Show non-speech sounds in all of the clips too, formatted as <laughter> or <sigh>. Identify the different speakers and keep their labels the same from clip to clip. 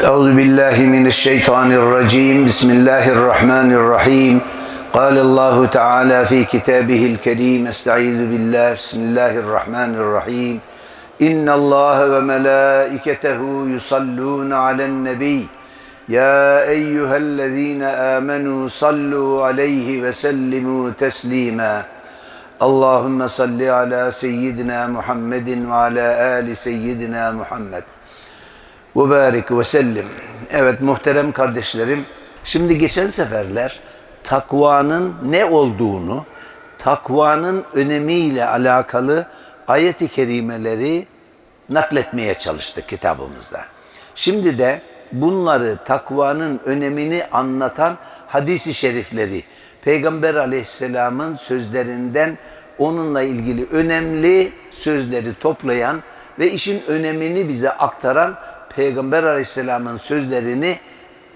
Speaker 1: أعوذ بالله من الشيطان الرجيم بسم الله الرحمن الرحيم قال الله تعالى في كتابه الكريم استعيذ بالله بسم الله الرحمن الرحيم إن الله وملائكته يصلون على النبي يا أيها الذين آمنوا صلوا عليه وسلموا تسليما اللهم صل على سيدنا محمد وعلى آل سيدنا محمد ve barik ve sellim. Evet muhterem kardeşlerim. Şimdi geçen seferler takvanın ne olduğunu, takvanın önemiyle alakalı ayet-i kerimeleri nakletmeye çalıştık kitabımızda. Şimdi de bunları takvanın önemini anlatan hadisi şerifleri, Peygamber aleyhisselamın sözlerinden onunla ilgili önemli sözleri toplayan ve işin önemini bize aktaran Peygamber aleyhisselamın sözlerini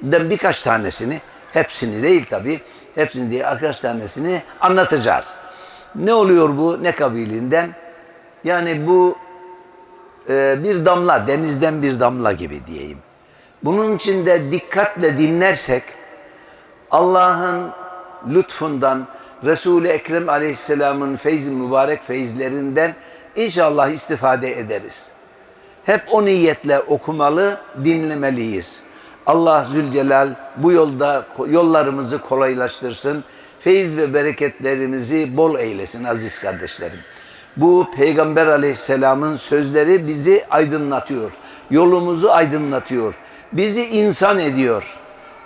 Speaker 1: de birkaç tanesini, hepsini değil tabi, hepsini değil birkaç tanesini anlatacağız. Ne oluyor bu, ne kabiliğinden? Yani bu e, bir damla, denizden bir damla gibi diyeyim. Bunun için de dikkatle dinlersek Allah'ın lütfundan, Resul-i Ekrem aleyhisselamın feyz mübarek feyizlerinden inşallah istifade ederiz. Hep o niyetle okumalı, dinlemeliyiz. Allah Zülcelal bu yolda yollarımızı kolaylaştırsın. Feyiz ve bereketlerimizi bol eylesin aziz kardeşlerim. Bu Peygamber aleyhisselamın sözleri bizi aydınlatıyor. Yolumuzu aydınlatıyor. Bizi insan ediyor.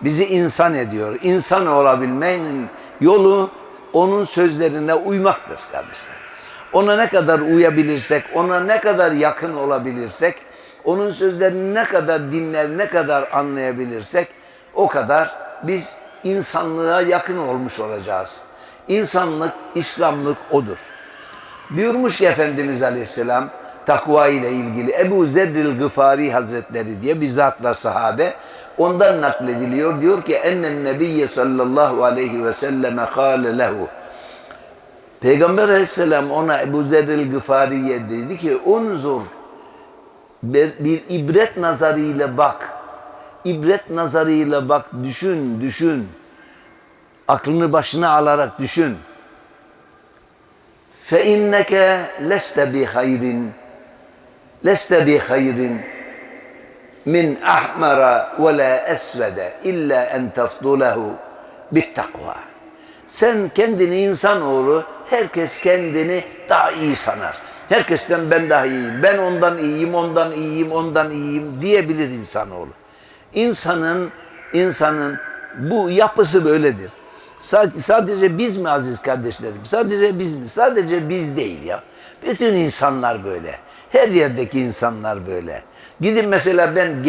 Speaker 1: Bizi insan ediyor. İnsan olabilmenin yolu onun sözlerine uymaktır kardeşler. Ona ne kadar uyabilirsek, ona ne kadar yakın olabilirsek, onun sözlerini ne kadar dinler, ne kadar anlayabilirsek o kadar biz insanlığa yakın olmuş olacağız. İnsanlık, İslamlık odur. Buyurmuş ki Efendimiz Aleyhisselam takva ile ilgili Ebu Zedril Gıfari Hazretleri diye bir zat var sahabe. Ondan naklediliyor. Diyor ki ennen nebiyye sallallahu aleyhi ve selleme kâle lehu. Peygamber aleyhisselam ona Ebu Zerril Gıfariye dedi ki unzur bir, bir ibret nazarıyla bak. İbret nazarıyla bak, düşün, düşün. Aklını başına alarak düşün. Fe inneke leste bi hayrin leste bi hayrin min ahmara ve la esvede illa en tafdulehu bit takva. Sen kendini insanoğlu, herkes kendini daha iyi sanar. Herkesten ben daha iyiyim, ben ondan iyiyim, ondan iyiyim, ondan iyiyim diyebilir insanoğlu. İnsanın, insanın bu yapısı böyledir. Sadece biz mi aziz kardeşlerim? Sadece biz mi? Sadece biz değil ya. Bütün insanlar böyle. Her yerdeki insanlar böyle. Gidin mesela ben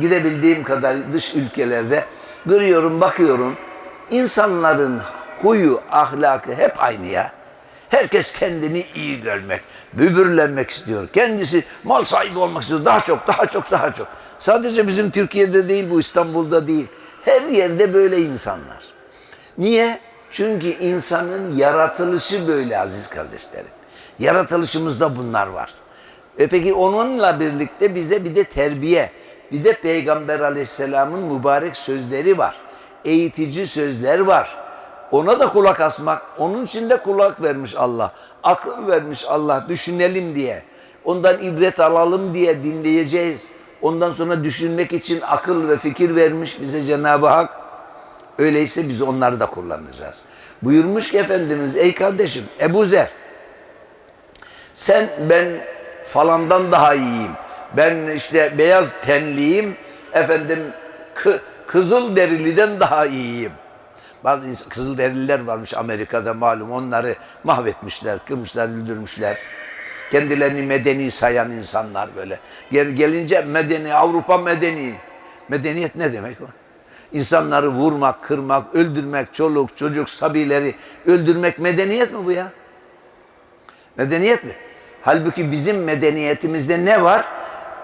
Speaker 1: gidebildiğim kadar dış ülkelerde görüyorum, bakıyorum. İnsanların huyu, ahlakı hep aynı ya. Herkes kendini iyi görmek, bübürlenmek istiyor. Kendisi mal sahibi olmak istiyor. Daha çok, daha çok, daha çok. Sadece bizim Türkiye'de değil, bu İstanbul'da değil. Her yerde böyle insanlar. Niye? Çünkü insanın yaratılışı böyle aziz kardeşlerim. Yaratılışımızda bunlar var. E peki onunla birlikte bize bir de terbiye, bir de Peygamber aleyhisselamın mübarek sözleri var. Eğitici sözler var. Ona da kulak asmak, onun için de kulak vermiş Allah. Akıl vermiş Allah, düşünelim diye. Ondan ibret alalım diye dinleyeceğiz. Ondan sonra düşünmek için akıl ve fikir vermiş bize Cenab-ı Hak. Öyleyse biz onları da kullanacağız. Buyurmuş ki Efendimiz, ey kardeşim Ebu Zer, sen ben falandan daha iyiyim. Ben işte beyaz tenliyim, efendim kızıl deriliden daha iyiyim. Bazı kızıl derililer varmış Amerika'da malum onları mahvetmişler, kırmışlar, öldürmüşler. Kendilerini medeni sayan insanlar böyle. Gel, gelince medeni, Avrupa medeni. Medeniyet ne demek o? İnsanları vurmak, kırmak, öldürmek, çoluk, çocuk, sabileri öldürmek medeniyet mi bu ya? Medeniyet mi? Halbuki bizim medeniyetimizde ne var?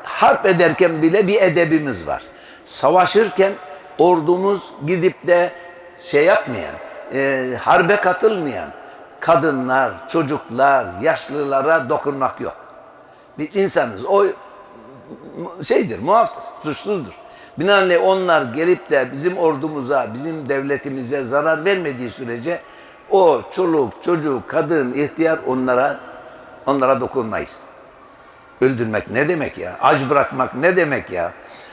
Speaker 1: Harp ederken bile bir edebimiz var. Savaşırken ordumuz gidip de şey yapmayan, e, harbe katılmayan kadınlar, çocuklar, yaşlılara dokunmak yok. Bir insanız. O şeydir, muaftır, suçsuzdur. Binaenaleyh onlar gelip de bizim ordumuza, bizim devletimize zarar vermediği sürece o çoluk, çocuk, kadın, ihtiyar onlara onlara dokunmayız. Öldürmek ne demek ya? Aç bırakmak ne demek ya?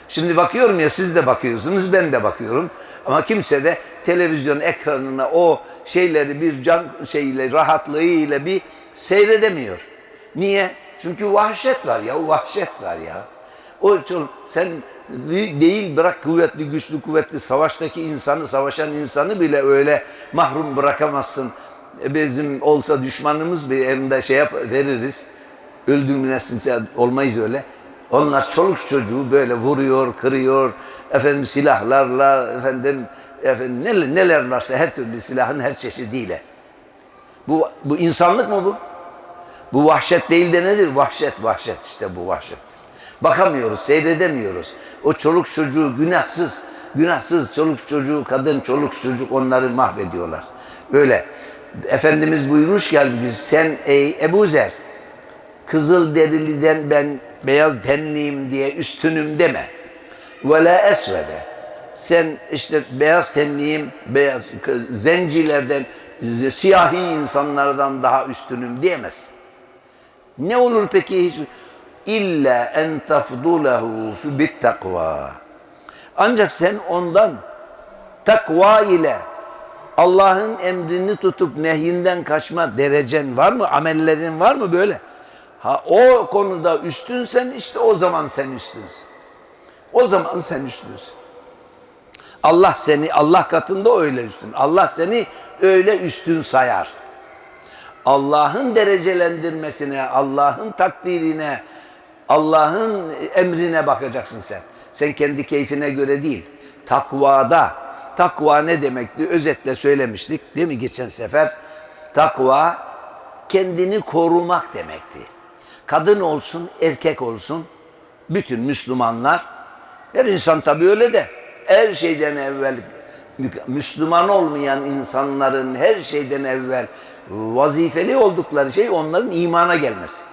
Speaker 1: Şimdi bakıyorum ya siz de bakıyorsunuz ben de bakıyorum ama kimse de televizyon ekranına o şeyleri bir can şeyle rahatlığıyla bir seyredemiyor. Niye? Çünkü vahşet var ya vahşet var ya. O çol- sen değil bırak kuvvetli güçlü kuvvetli savaştaki insanı savaşan insanı bile öyle mahrum bırakamazsın. E, Bizim olsa düşmanımız bir elinde şey yap, veririz öldürmesinse olmayız öyle. Onlar çoluk çocuğu böyle vuruyor, kırıyor, efendim silahlarla, efendim, efendim neler, neler varsa her türlü silahın her çeşidiyle. Bu, bu insanlık mı bu? Bu vahşet değil de nedir? Vahşet, vahşet işte bu vahşettir. Bakamıyoruz, seyredemiyoruz. O çoluk çocuğu günahsız, günahsız çoluk çocuğu, kadın çoluk çocuk onları mahvediyorlar. Böyle. Efendimiz buyurmuş ki sen ey Ebu Zer, kızıl deriliden ben beyaz tenliyim diye üstünüm deme. Ve la esvede. Sen işte beyaz tenliyim, beyaz zencilerden, siyahi insanlardan daha üstünüm diyemezsin. Ne olur peki hiç? İlla en tafdulehu bit takva. Ancak sen ondan takva ile Allah'ın emrini tutup nehyinden kaçma derecen var mı? Amellerin var mı böyle? Ha o konuda üstünsen işte o zaman sen üstünsün. O zaman sen üstünsün. Allah seni Allah katında öyle üstün. Allah seni öyle üstün sayar. Allah'ın derecelendirmesine, Allah'ın takdirine, Allah'ın emrine bakacaksın sen. Sen kendi keyfine göre değil. Takvada, takva ne demekti? Özetle söylemiştik değil mi geçen sefer? Takva kendini korumak demekti. Kadın olsun, erkek olsun, bütün Müslümanlar, her insan tabii öyle de, her şeyden evvel Müslüman olmayan insanların her şeyden evvel vazifeli oldukları şey onların imana gelmesi.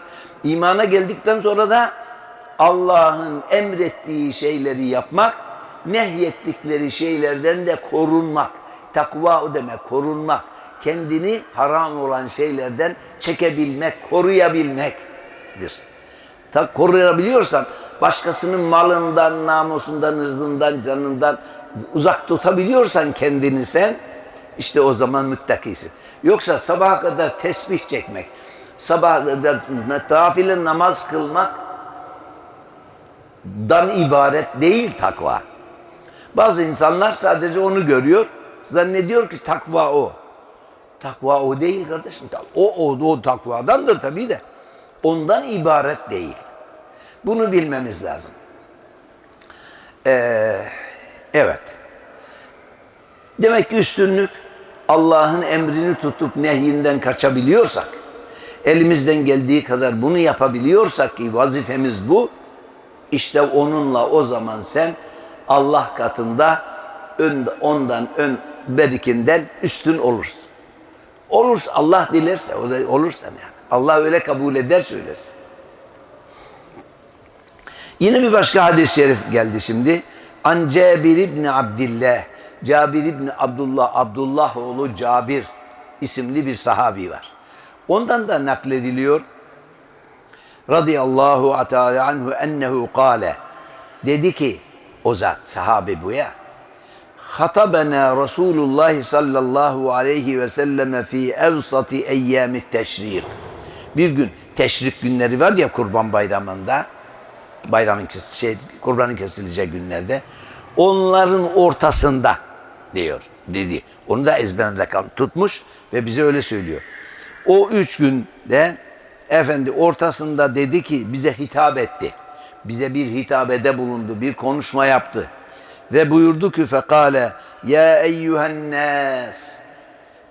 Speaker 1: İmana geldikten sonra da Allah'ın emrettiği şeyleri yapmak, nehyettikleri şeylerden de korunmak. Takva o demek, korunmak. Kendini haram olan şeylerden çekebilmek, koruyabilmektir. Ta koruyabiliyorsan başkasının malından, namusundan, ırzından, canından uzak tutabiliyorsan kendini sen işte o zaman müttakisin. Yoksa sabaha kadar tesbih çekmek, sabaha kadar nafile namaz kılmak dan ibaret değil takva. Bazı insanlar sadece onu görüyor, zannediyor ki takva o. Takva o değil kardeşim. O, o, o takvadandır tabii de. Ondan ibaret değil. Bunu bilmemiz lazım. Ee, evet. Demek ki üstünlük Allah'ın emrini tutup nehyinden kaçabiliyorsak, elimizden geldiği kadar bunu yapabiliyorsak ki vazifemiz bu, işte onunla o zaman sen Allah katında ön, ondan ön berikinden üstün olursun. Olursa Allah dilerse olursan yani. Allah öyle kabul eder söylesin. Yine bir başka hadis-i şerif geldi şimdi. An Cabir İbni Abdillah. Cabir İbni Abdullah, Abdullah oğlu Cabir isimli bir sahabi var. Ondan da naklediliyor. Radıyallahu teala anhu ennehu kâle. Dedi ki o zat sahabe bu ya. Hatabena Resulullah sallallahu aleyhi ve selleme fi evsati eyyami teşrik. Bir gün teşrik günleri var ya kurban bayramında bayramın şey kurbanın kesileceği günlerde onların ortasında diyor dedi. Onu da ezberinde tutmuş ve bize öyle söylüyor. O üç günde efendi ortasında dedi ki bize hitap etti. Bize bir hitabede bulundu, bir konuşma yaptı. Ve buyurdu ki fekale ya eyyühen nas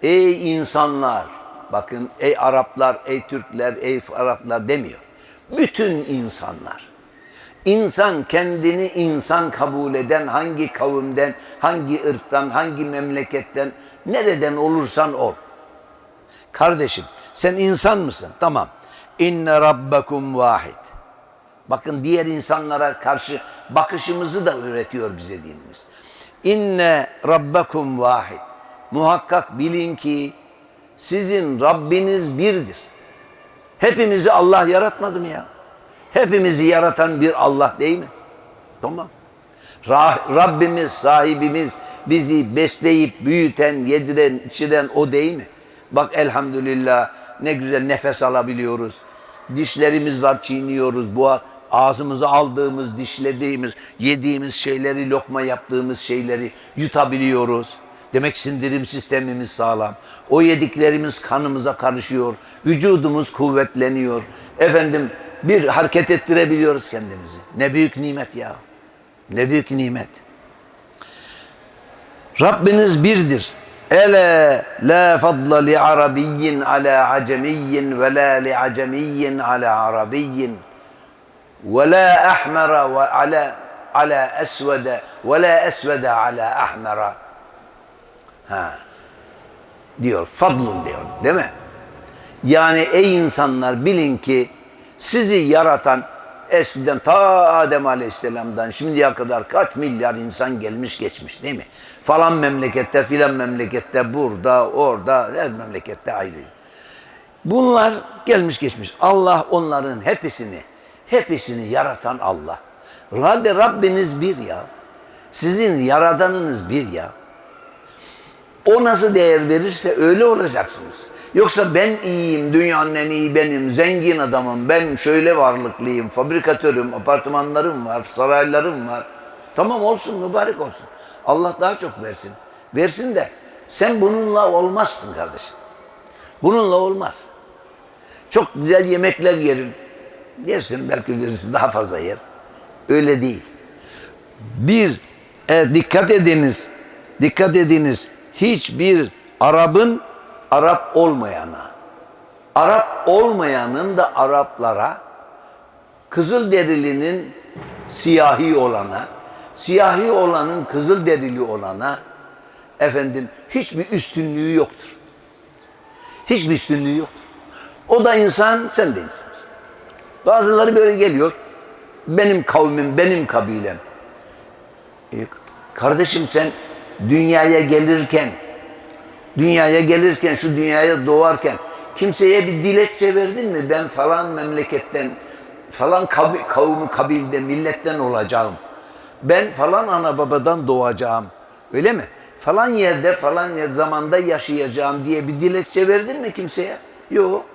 Speaker 1: ey insanlar bakın ey Araplar, ey Türkler, ey Araplar demiyor. Bütün insanlar. İnsan kendini insan kabul eden hangi kavimden, hangi ırktan, hangi memleketten, nereden olursan ol. Kardeşim sen insan mısın? Tamam. İnne rabbakum vahid. Bakın diğer insanlara karşı bakışımızı da öğretiyor bize dinimiz. İnne rabbekum vahid. Muhakkak bilin ki sizin Rabbiniz birdir. Hepimizi Allah yaratmadı mı ya? Hepimizi yaratan bir Allah değil mi? Tamam. Ra- Rabbimiz, sahibimiz bizi besleyip büyüten, yediren, içiren o değil mi? Bak elhamdülillah ne güzel nefes alabiliyoruz. Dişlerimiz var çiğniyoruz. Bu ağzımıza aldığımız, dişlediğimiz, yediğimiz şeyleri, lokma yaptığımız şeyleri yutabiliyoruz. Demek sindirim sistemimiz sağlam. O yediklerimiz kanımıza karışıyor. Vücudumuz kuvvetleniyor. Efendim bir hareket ettirebiliyoruz kendimizi. Ne büyük nimet ya. Ne büyük nimet. Rabbiniz birdir. Ele la fadla li arabiyyin ala acemiyyin ve la li acemiyyin ala arabiyyin ve la ahmera ve ala ala esvede ve la esvede ala ahmera. Ha. Diyor. Fadlun diyor. Değil mi? Yani ey insanlar bilin ki sizi yaratan eskiden ta Adem Aleyhisselam'dan şimdiye kadar kaç milyar insan gelmiş geçmiş değil mi? Falan memlekette filan memlekette burada orada her memlekette ayrı. Bunlar gelmiş geçmiş. Allah onların hepsini hepsini yaratan Allah. Halde Rabbiniz bir ya. Sizin yaradanınız bir ya. O nasıl değer verirse öyle olacaksınız. Yoksa ben iyiyim, dünyanın en iyi benim, zengin adamım, ben şöyle varlıklıyım, fabrikatörüm, apartmanlarım var, saraylarım var. Tamam olsun, mübarek olsun. Allah daha çok versin. Versin de sen bununla olmazsın kardeşim. Bununla olmaz. Çok güzel yemekler yerim. Yersin belki birisi daha fazla yer. Öyle değil. Bir, e, dikkat ediniz, dikkat ediniz. Hiçbir Arap'ın Arap olmayana, Arap olmayanın da Araplara, kızıl derilinin siyahi olana, siyahi olanın kızıl derili olana, efendim hiçbir üstünlüğü yoktur. Hiçbir üstünlüğü yoktur. O da insan, sen de insansın. Bazıları böyle geliyor, benim kavmim, benim kabilem. E, kardeşim sen dünyaya gelirken, dünyaya gelirken, şu dünyaya doğarken kimseye bir dilekçe verdin mi? Ben falan memleketten, falan kabi, kavmi, kabilde, milletten olacağım. Ben falan ana babadan doğacağım. Öyle mi? Falan yerde, falan yer, zamanda yaşayacağım diye bir dilekçe verdin mi kimseye? Yok.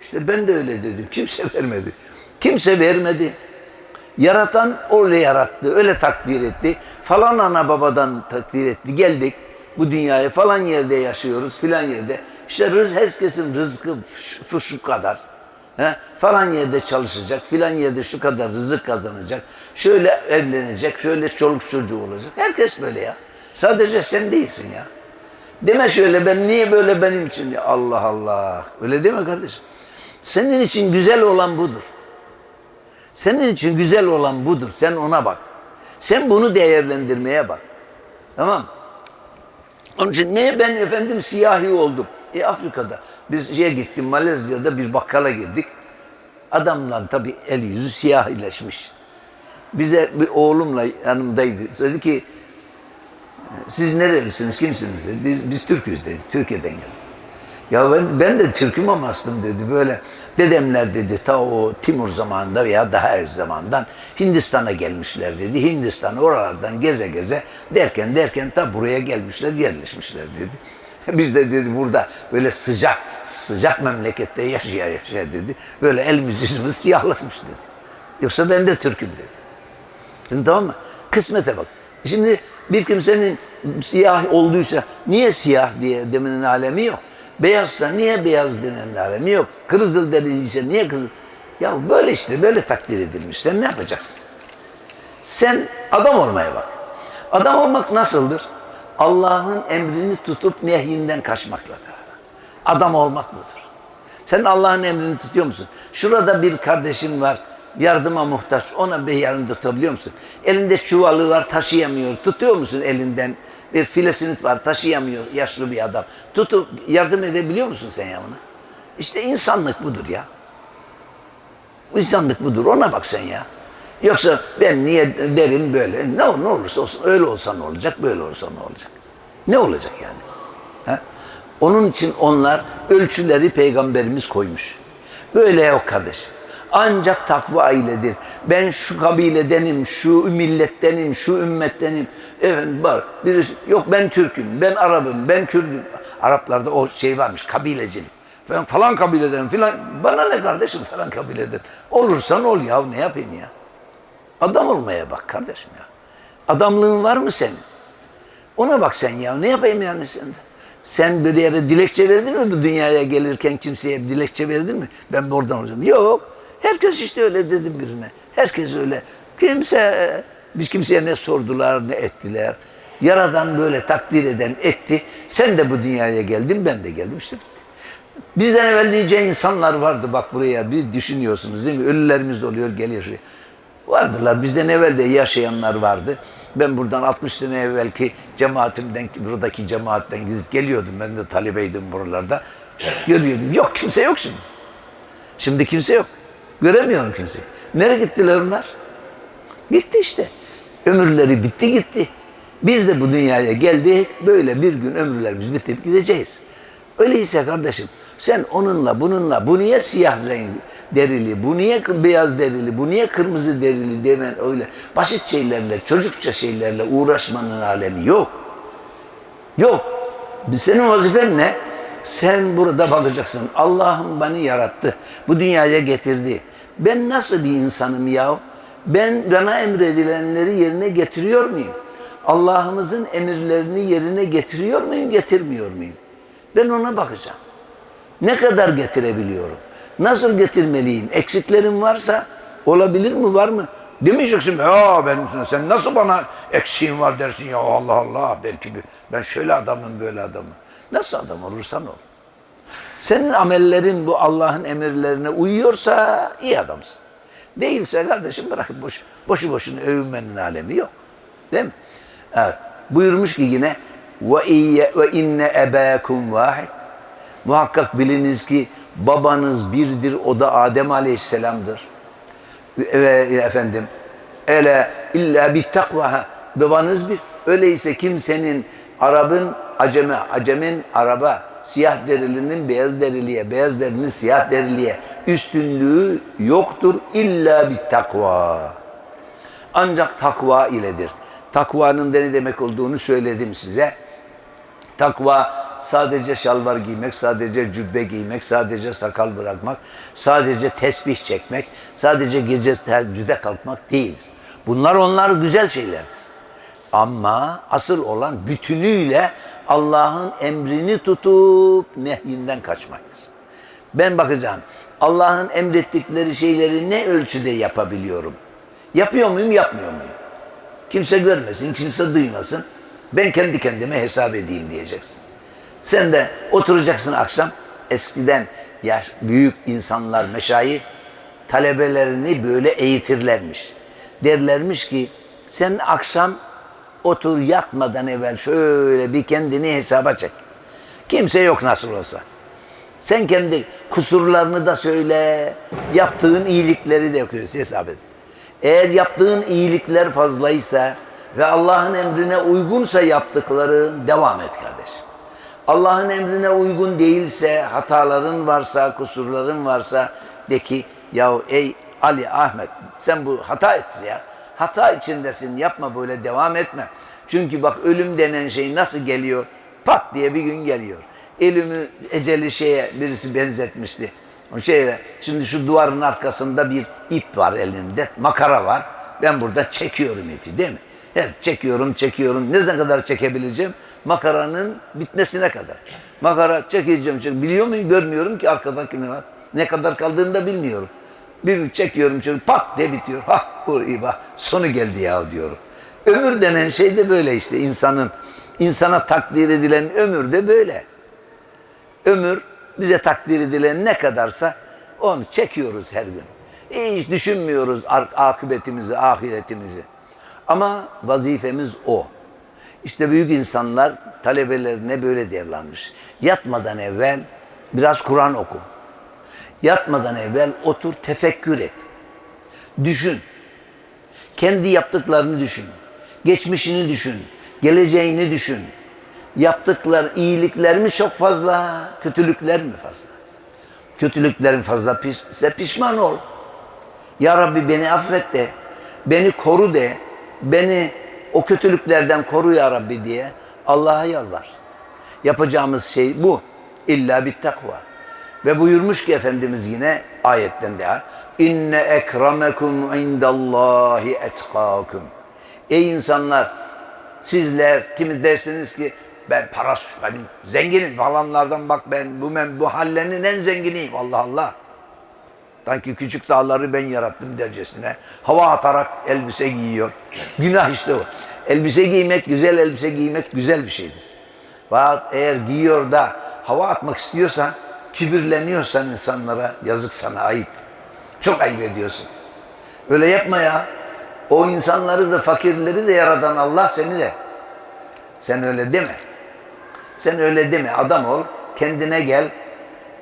Speaker 1: İşte ben de öyle dedim. Kimse vermedi. Kimse vermedi. Yaratan öyle yarattı, öyle takdir etti. Falan ana babadan takdir etti. Geldik bu dünyaya falan yerde yaşıyoruz, filan yerde. İşte rız, herkesin rızkı şu, şu kadar. He? Falan yerde çalışacak, filan yerde şu kadar rızık kazanacak. Şöyle evlenecek, şöyle çoluk çocuğu olacak. Herkes böyle ya. Sadece sen değilsin ya. Deme şöyle ben niye böyle benim için? Ya Allah Allah. Öyle deme kardeşim. Senin için güzel olan budur. Senin için güzel olan budur. Sen ona bak. Sen bunu değerlendirmeye bak. Tamam Onun için niye ben efendim siyahi oldum? E Afrika'da biz şeye gittim Malezya'da bir bakkala girdik. Adamlar tabii el yüzü siyahileşmiş. Bize bir oğlumla yanımdaydı. Dedi ki siz nerelisiniz, kimsiniz dedi. Biz, biz Türk'üz dedik. Türkiye'den geldik. Ya ben, ben de Türk'üm ama aslım dedi. Böyle dedemler dedi ta o Timur zamanında veya daha ez zamandan Hindistan'a gelmişler dedi. Hindistan oralardan geze geze derken derken ta buraya gelmişler yerleşmişler dedi. <laughs> Biz de dedi burada böyle sıcak sıcak memlekette yaşaya yaşaya dedi. Böyle elimiz yüzümüz siyahlaşmış dedi. Yoksa ben de Türk'üm dedi. Şimdi tamam mı? Kısmete bak. Şimdi bir kimsenin siyah olduysa niye siyah diye deminin alemi yok. Beyazsa niye beyaz denen alemi yok. Kızıl deniliyse niye kızıl? Ya böyle işte böyle takdir edilmiş. Sen ne yapacaksın? Sen adam olmaya bak. Adam olmak nasıldır? Allah'ın emrini tutup nehyinden kaçmakladır. Adam olmak budur. Sen Allah'ın emrini tutuyor musun? Şurada bir kardeşim var yardıma muhtaç. Ona bir yardım tutabiliyor musun? Elinde çuvalı var taşıyamıyor. Tutuyor musun elinden? Bir filesinit var taşıyamıyor yaşlı bir adam. Tutup yardım edebiliyor musun sen ya ona? İşte insanlık budur ya. İnsanlık budur. Ona bak sen ya. Yoksa ben niye derim böyle. Ne, ne olursa olsun. Öyle olsa ne olacak, böyle olsa ne olacak? Ne olacak yani? Ha? Onun için onlar ölçüleri peygamberimiz koymuş. Böyle yok kardeşim. Ancak takva iledir. Ben şu kabiledenim, şu millettenim, şu ümmettenim. Efendim var. Birisi yok ben Türk'üm, ben Arap'ım, ben Kürd'üm. Araplarda o şey varmış, kabilecilik. Falan, falan kabileden filan. Bana ne kardeşim falan kabileden. Olursan ol ya ne yapayım ya. Adam olmaya bak kardeşim ya. Adamlığın var mı senin? Ona bak sen ya. Ne yapayım yani sen? Sen bir yere dilekçe verdin mi bu dünyaya gelirken kimseye dilekçe verdin mi? Ben buradan olacağım. Yok. Herkes işte öyle dedim birine. Herkes öyle. Kimse, biz kimseye ne sordular ne ettiler. Yaradan böyle takdir eden etti. Sen de bu dünyaya geldin ben de geldim işte bitti. Bizden evvel nice insanlar vardı bak buraya bir düşünüyorsunuz değil mi? Ölülerimiz de oluyor geliyor. Vardılar bizden evvel de yaşayanlar vardı. Ben buradan 60 sene evvelki cemaatimden, buradaki cemaatten gidip geliyordum. Ben de talebeydim buralarda. Görüyordum. Yok kimse yok şimdi. Şimdi kimse yok. Göremiyorum kimseyi. Nereye gittiler onlar? Gitti işte. Ömürleri bitti gitti. Biz de bu dünyaya geldik. Böyle bir gün ömürlerimiz bitip gideceğiz. Öyleyse kardeşim sen onunla bununla bu niye siyah renk derili, bu niye beyaz derili, bu niye kırmızı derili demen öyle basit şeylerle, çocukça şeylerle uğraşmanın alemi yok. Yok. Senin vazifen ne? Sen burada bakacaksın. Allah'ım beni yarattı. Bu dünyaya getirdi. Ben nasıl bir insanım ya? Ben bana emredilenleri yerine getiriyor muyum? Allah'ımızın emirlerini yerine getiriyor muyum, getirmiyor muyum? Ben ona bakacağım. Ne kadar getirebiliyorum? Nasıl getirmeliyim? Eksiklerim varsa olabilir mi, var mı? Demeyeceksin ya ben sen nasıl bana eksiğin var dersin ya Allah Allah belki ben şöyle adamım böyle adamım. Nasıl adam olursan ol. Senin amellerin bu Allah'ın emirlerine uyuyorsa iyi adamsın. Değilse kardeşim bırakıp boş, boşu boşuna övünmenin alemi yok. Değil mi? Evet. Buyurmuş ki yine ve iyye ve inne ebâkum vahid. Muhakkak biliniz ki babanız birdir o da Adem Aleyhisselam'dır. Ve efendim ele illa bir takva babanız bir. Öyleyse kimsenin Arap'ın aceme, acemin Araba, siyah derilinin beyaz deriliye, beyaz derinin siyah deriliye üstünlüğü yoktur illa bir takva. Ancak takva iledir. Takvanın da ne demek olduğunu söyledim size. Takva sadece şalvar giymek, sadece cübbe giymek, sadece sakal bırakmak, sadece tesbih çekmek, sadece gece teheccüde kalkmak değildir. Bunlar onlar güzel şeylerdir. Ama asıl olan bütünüyle Allah'ın emrini tutup nehyinden kaçmaktır. Ben bakacağım Allah'ın emrettikleri şeyleri ne ölçüde yapabiliyorum? Yapıyor muyum, yapmıyor muyum? Kimse görmesin, kimse duymasın. Ben kendi kendime hesap edeyim diyeceksin. Sen de oturacaksın akşam. Eskiden yaş, büyük insanlar, meşayih talebelerini böyle eğitirlermiş. Derlermiş ki sen akşam otur yatmadan evvel şöyle bir kendini hesaba çek. Kimse yok nasıl olsa. Sen kendi kusurlarını da söyle, yaptığın iyilikleri de hesap et. Eğer yaptığın iyilikler fazlaysa ve Allah'ın emrine uygunsa yaptıkları devam et kardeşim. Allah'ın emrine uygun değilse, hataların varsa, kusurların varsa de ki ya ey Ali Ahmet sen bu hata ettin ya. Hata içindesin yapma böyle devam etme. Çünkü bak ölüm denen şey nasıl geliyor? Pat diye bir gün geliyor. Ölümü eceli şeye birisi benzetmişti. O şeye, şimdi şu duvarın arkasında bir ip var elimde, makara var. Ben burada çekiyorum ipi değil mi? Evet, çekiyorum, çekiyorum. Ne kadar çekebileceğim? Makaranın bitmesine kadar. Makara çekeceğim, çekeceğim. Biliyor muyum? Görmüyorum ki arkadaki ne var. Ne kadar kaldığını da bilmiyorum. Bir çekiyorum, çekiyorum, pat diye bitiyor. Ha, bu iyi bak, sonu geldi ya diyorum. Ömür denen şey de böyle işte insanın. insana takdir edilen ömür de böyle. Ömür bize takdir edilen ne kadarsa onu çekiyoruz her gün. Hiç düşünmüyoruz akıbetimizi, ahiretimizi. Ama vazifemiz o. İşte büyük insanlar talebelerine böyle derlenmiş. Yatmadan evvel biraz Kur'an oku. Yatmadan evvel otur tefekkür et. Düşün. Kendi yaptıklarını düşün. Geçmişini düşün. Geleceğini düşün. Yaptıklar iyilikler mi çok fazla, kötülükler mi fazla? Kötülüklerin fazla piş- ise pişman ol. Ya Rabbi beni affet de, beni koru de, beni o kötülüklerden koru ya Rabbi diye Allah'a yalvar. Yapacağımız şey bu. İlla bit takva. Ve buyurmuş ki Efendimiz yine ayetten de inne ekremekum indallahi etkakum. Ey insanlar sizler kimi dersiniz ki ben parası benim zenginim falanlardan bak ben bu men bu hallenin en zenginiyim Allah Allah. Sanki küçük dağları ben yarattım dercesine. Hava atarak elbise giyiyor. Günah işte o. Elbise giymek, güzel elbise giymek güzel bir şeydir. Fakat eğer giyiyor da hava atmak istiyorsan, kibirleniyorsan insanlara yazık sana ayıp. Çok ayıp ediyorsun. Öyle yapma ya. O insanları da fakirleri de yaradan Allah seni de. Sen öyle deme. Sen öyle deme. Adam ol. Kendine gel.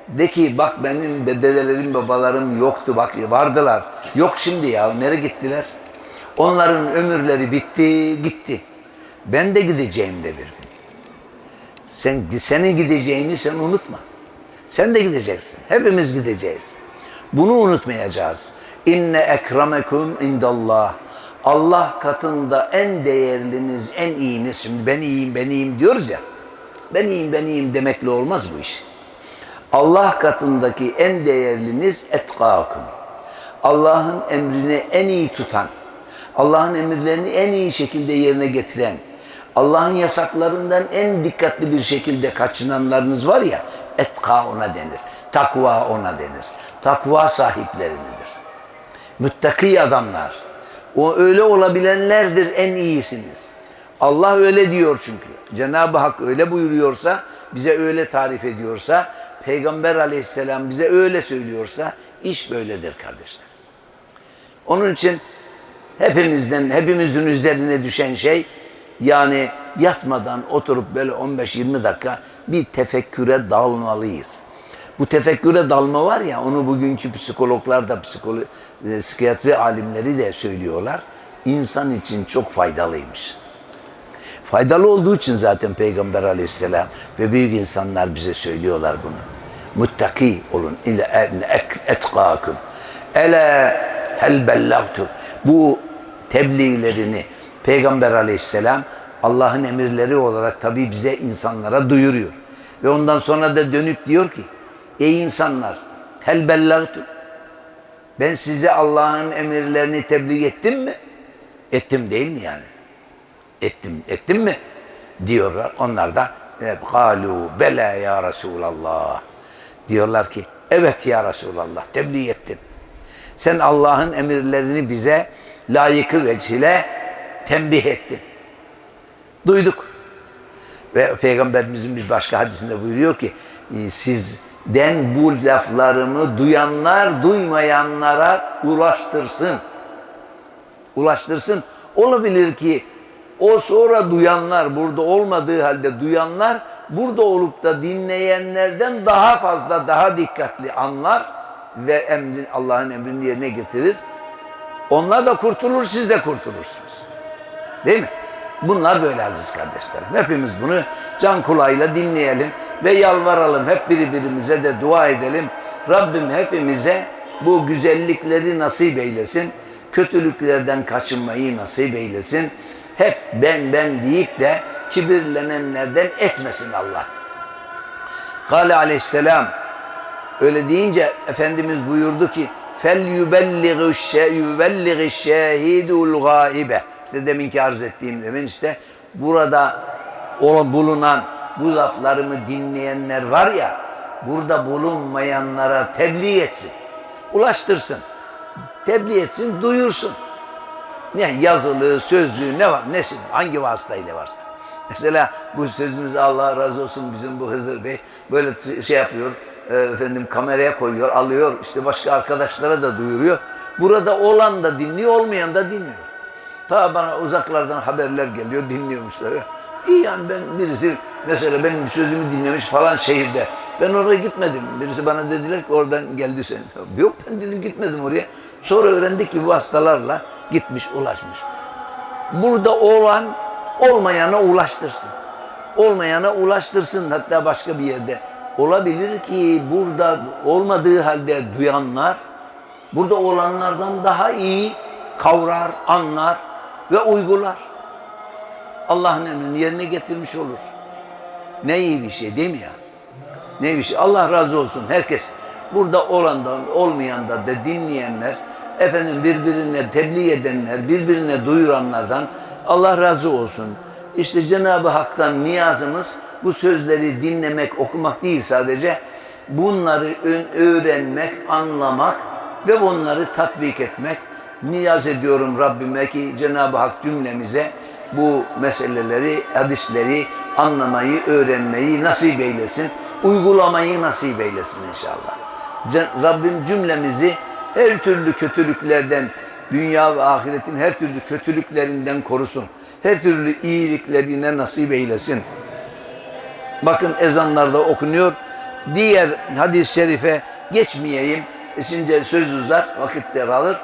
Speaker 1: De ki bak benim dedelerim babalarım yoktu bak vardılar. Yok şimdi ya nereye gittiler? Onların ömürleri bitti gitti. Ben de gideceğim de bir gün. Sen, senin gideceğini sen unutma. Sen de gideceksin. Hepimiz gideceğiz. Bunu unutmayacağız. İnne ekremekum indallah. Allah katında en değerliniz, en iyiniz. Şimdi ben iyiyim, ben iyiyim diyoruz ya. Ben iyiyim, ben iyiyim demekle olmaz bu iş. Allah katındaki en değerliniz etkakum. Allah'ın emrini en iyi tutan, Allah'ın emirlerini en iyi şekilde yerine getiren, Allah'ın yasaklarından en dikkatli bir şekilde kaçınanlarınız var ya, etka ona denir. Takva ona denir. Takva sahiplerinidir. Müttaki adamlar. O öyle olabilenlerdir en iyisiniz. Allah öyle diyor çünkü. Cenab-ı Hak öyle buyuruyorsa, bize öyle tarif ediyorsa, Peygamber aleyhisselam bize öyle söylüyorsa, iş böyledir kardeşler. Onun için hepimizden, hepimizin üzerine düşen şey, yani yatmadan oturup böyle 15-20 dakika bir tefekküre dalmalıyız. Bu tefekküre dalma var ya, onu bugünkü psikologlar da, psikolo e, psikiyatri alimleri de söylüyorlar. İnsan için çok faydalıymış. Faydalı olduğu için zaten Peygamber aleyhisselam ve büyük insanlar bize söylüyorlar bunu. Muttaki olun. ile etkâküm. Ele hel bellagtu. Bu tebliğlerini Peygamber aleyhisselam Allah'ın emirleri olarak tabi bize insanlara duyuruyor. Ve ondan sonra da dönüp diyor ki Ey insanlar hel bellagtu. Ben size Allah'ın emirlerini tebliğ ettim mi? Ettim değil mi yani? Ettim, ettim mi? Diyorlar. Onlar da galu bela ya Resulallah. Diyorlar ki evet ya Resulallah tebliğ ettin. Sen Allah'ın emirlerini bize layıkı vecile tembih ettin. Duyduk. Ve Peygamberimizin bir başka hadisinde buyuruyor ki sizden bu laflarımı duyanlar duymayanlara ulaştırsın. Ulaştırsın. Olabilir ki o sonra duyanlar, burada olmadığı halde duyanlar, burada olup da dinleyenlerden daha fazla, daha dikkatli anlar ve emrin, Allah'ın emrini yerine getirir. Onlar da kurtulur, siz de kurtulursunuz. Değil mi? Bunlar böyle aziz kardeşlerim. Hepimiz bunu can kulağıyla dinleyelim ve yalvaralım. Hep birbirimize de dua edelim. Rabbim hepimize bu güzellikleri nasip eylesin. Kötülüklerden kaçınmayı nasip eylesin hep ben ben deyip de kibirlenenlerden etmesin Allah. Kale aleyhisselam öyle deyince Efendimiz buyurdu ki fel yubellighi şehidul gaibe işte deminki arz ettiğim demin işte burada bulunan bu laflarımı dinleyenler var ya burada bulunmayanlara tebliğ etsin. Ulaştırsın. Tebliğ etsin, duyursun. Ne yazılı, sözlü ne var, nesin, hangi vasıtayla varsa. Mesela bu sözümüz Allah razı olsun bizim bu Hızır Bey böyle şey yapıyor, efendim kameraya koyuyor, alıyor, işte başka arkadaşlara da duyuruyor. Burada olan da dinliyor, olmayan da dinliyor. Ta bana uzaklardan haberler geliyor, dinliyormuşlar. İyi yani ben birisi mesela benim sözümü dinlemiş falan şehirde. Ben oraya gitmedim. Birisi bana dediler ki oradan geldi sen. Yok ben dedim gitmedim oraya. Sonra öğrendik ki bu hastalarla gitmiş, ulaşmış. Burada olan olmayana ulaştırsın. Olmayana ulaştırsın hatta başka bir yerde. Olabilir ki burada olmadığı halde duyanlar burada olanlardan daha iyi kavrar, anlar ve uygular. Allah'ın emrini yerine getirmiş olur. Ne iyi bir şey değil mi ya? Ne iyi bir şey. Allah razı olsun herkes. Burada olandan, olmayandan da dinleyenler, efendim birbirine tebliğ edenler, birbirine duyuranlardan Allah razı olsun. İşte Cenab-ı Hak'tan niyazımız bu sözleri dinlemek, okumak değil sadece. Bunları öğrenmek, anlamak ve bunları tatbik etmek. Niyaz ediyorum Rabbime ki Cenab-ı Hak cümlemize bu meseleleri, hadisleri anlamayı, öğrenmeyi nasip eylesin. Uygulamayı nasip eylesin inşallah. Rabbim cümlemizi her türlü kötülüklerden, dünya ve ahiretin her türlü kötülüklerinden korusun. Her türlü iyiliklerine nasip eylesin. Bakın ezanlarda okunuyor. Diğer hadis-i şerife geçmeyeyim. Şimdi söz uzar, vakitler alır.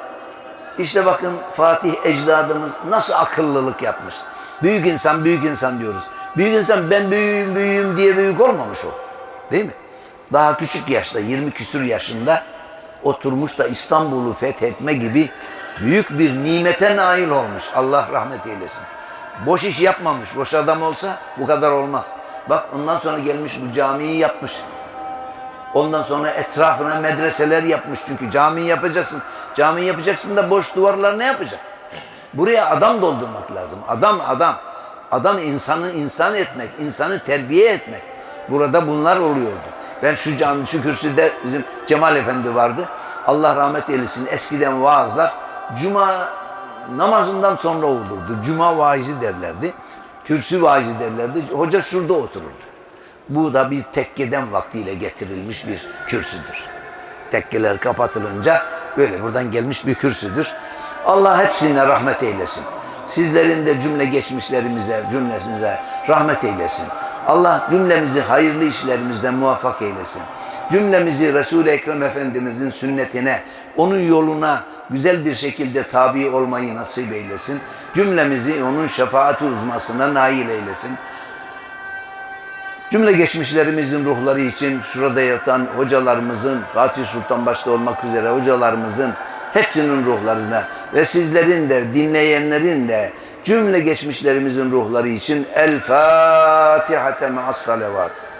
Speaker 1: İşte bakın Fatih ecdadımız nasıl akıllılık yapmış. Büyük insan, büyük insan diyoruz. Büyük insan ben büyüğüm, büyüğüm diye büyük olmamış o. Değil mi? Daha küçük yaşta, 20 küsür yaşında oturmuş da İstanbul'u fethetme gibi büyük bir nimete nail olmuş. Allah rahmet eylesin. Boş iş yapmamış. Boş adam olsa bu kadar olmaz. Bak ondan sonra gelmiş bu camiyi yapmış. Ondan sonra etrafına medreseler yapmış. Çünkü cami yapacaksın. Cami yapacaksın da boş duvarlar ne yapacak? Buraya adam doldurmak lazım. Adam adam. Adam insanı insan etmek, insanı terbiye etmek. Burada bunlar oluyordu. Ben şu cami, şu kürsüde bizim Cemal Efendi vardı. Allah rahmet eylesin. Eskiden vaazlar cuma namazından sonra olurdu. Cuma vaizi derlerdi. Kürsü vaizi derlerdi. Hoca şurada otururdu. Bu da bir tekkeden vaktiyle getirilmiş bir kürsüdür. Tekkeler kapatılınca böyle buradan gelmiş bir kürsüdür. Allah hepsine rahmet eylesin. Sizlerin de cümle geçmişlerimize, cümlemize rahmet eylesin. Allah cümlemizi hayırlı işlerimizden muvaffak eylesin. Cümlemizi Resul-i Ekrem Efendimizin sünnetine, onun yoluna güzel bir şekilde tabi olmayı nasip eylesin. Cümlemizi onun şefaati uzmasına nail eylesin. Cümle geçmişlerimizin ruhları için şurada yatan hocalarımızın, Fatih Sultan başta olmak üzere hocalarımızın hepsinin ruhlarına ve sizlerin de dinleyenlerin de cümle geçmişlerimizin ruhları için El Fatiha ma'as salavat.